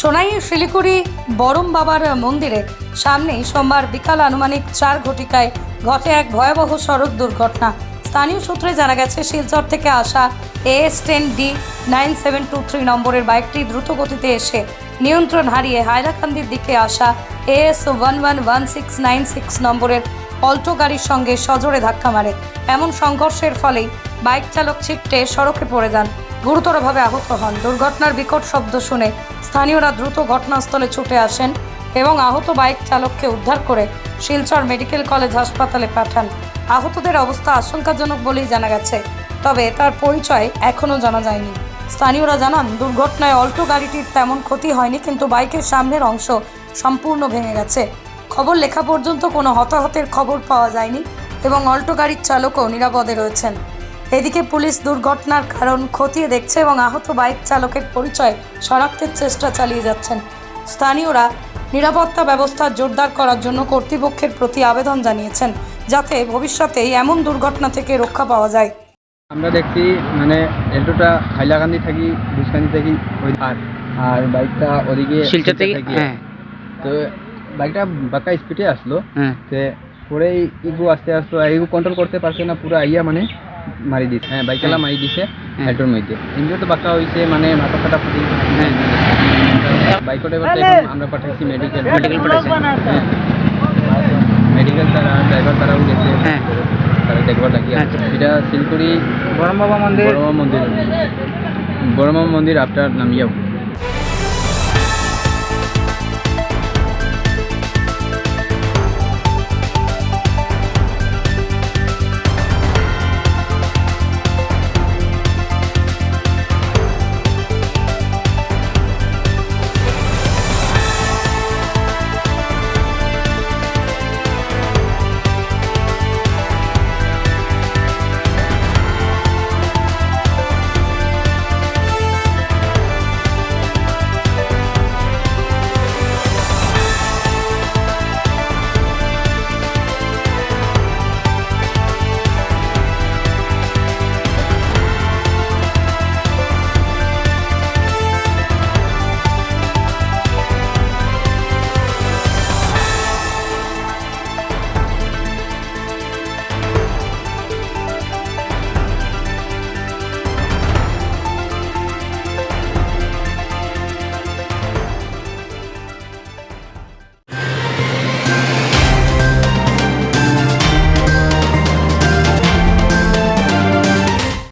সোনাইয়ের শিলিগুড়ি বরম বাবার মন্দিরে সামনেই সোমবার বিকাল আনুমানিক চার ঘটিকায় ঘটে এক ভয়াবহ সড়ক দুর্ঘটনা। স্থানীয় সূত্রে জানা গেছে, শিলচর থেকে আসা AS ten D nine seven two three নম্বরের বাইকটি দ্রুত গতিতে এসে নিয়ন্ত্রণ হারিয়ে হাইলাকান্দির দিকে আসা AS one one one six nine six নম্বরের অল্টো গাড়ির সঙ্গে সজোরে ধাক্কা মারে। এমন সংঘর্ষের ফলেই বাইক চালক ছিটটে সড়কে পড়ে যান। গুরুতরভাবে আহত হন। দুর্ঘটনার বিকট শব্দ শুনে স্থানীয়রা দ্রুত ঘটনাস্থলে ছুটে আসেন এবং আহত বাইক চালককে উদ্ধার করে শিলচর মেডিকেল কলেজ হাসপাতালে পাঠান। আহতদের অবস্থা আশঙ্কাজনক বলেই জানা গেছে, তবে তার পরিচয় এখনও জানা যায়নি। স্থানীয়রা জানান, দুর্ঘটনায় অল্টো গাড়িটির তেমন ক্ষতি হয়নি, কিন্তু বাইকের সামনের অংশ সম্পূর্ণ ভেঙে গেছে। খবর লেখা পর্যন্ত কোনো হতাহতের খবর পাওয়া যায়নি এবং অল্টো গাড়ির চালকও নিরাপদে রয়েছেন। এদিকে পুলিশ দুর্ঘটনার কারণ খতিয়ে দেখছে এবং আহত বাইক চালকের পরিচয় শনাক্তের চেষ্টা চালিয়ে যাচ্ছেন। স্থানীয়রা নিরাপত্তা ব্যবস্থা জোরদার করার জন্য কর্তৃপক্ষের প্রতি আবেদন জানিয়েছেন যাতে ভবিষ্যতে এমন দুর্ঘটনা থেকে রক্ষা পাওয়া যায়। আমরা দেখছি মানে এল্টোটা হাইলাকান্দি থাকি বুসকান্দি থাকি ওই আর আর বাইকটা ওদিকে শিলচর থেকে হ্যাঁ। তো বাইকটা বাঁকা স্পিডে আসলো। হ্যাঁ। তে পরেই ইগু আস্তে আসলো ইগু কন্ট্রোল করতে পারছে না পুরো আইয়া মানে। মারি দিছে। হ্যাঁ বাইকেলা মারি দিছে হেডর এল্টোর মধ্যে। ইঞ্জিন তো বাঁকা হয়েছে মানে মাথা ফাটা ফুটি হ্যাঁ বাইকটা এবার আমরা পাঠাইছি মেডিকেল মেডিকেল পাঠাইছি। হ্যাঁ। মেডিকেল তারা ড্রাইভার তারাও গেছে। হ্যাঁ। তারা দেখবার লাগি আচ্ছা। এটা শিলকুড়ি বড় বাবা মন্দির বড়মা মন্দির বড়মা মন্দির আপনার নামিয়াও।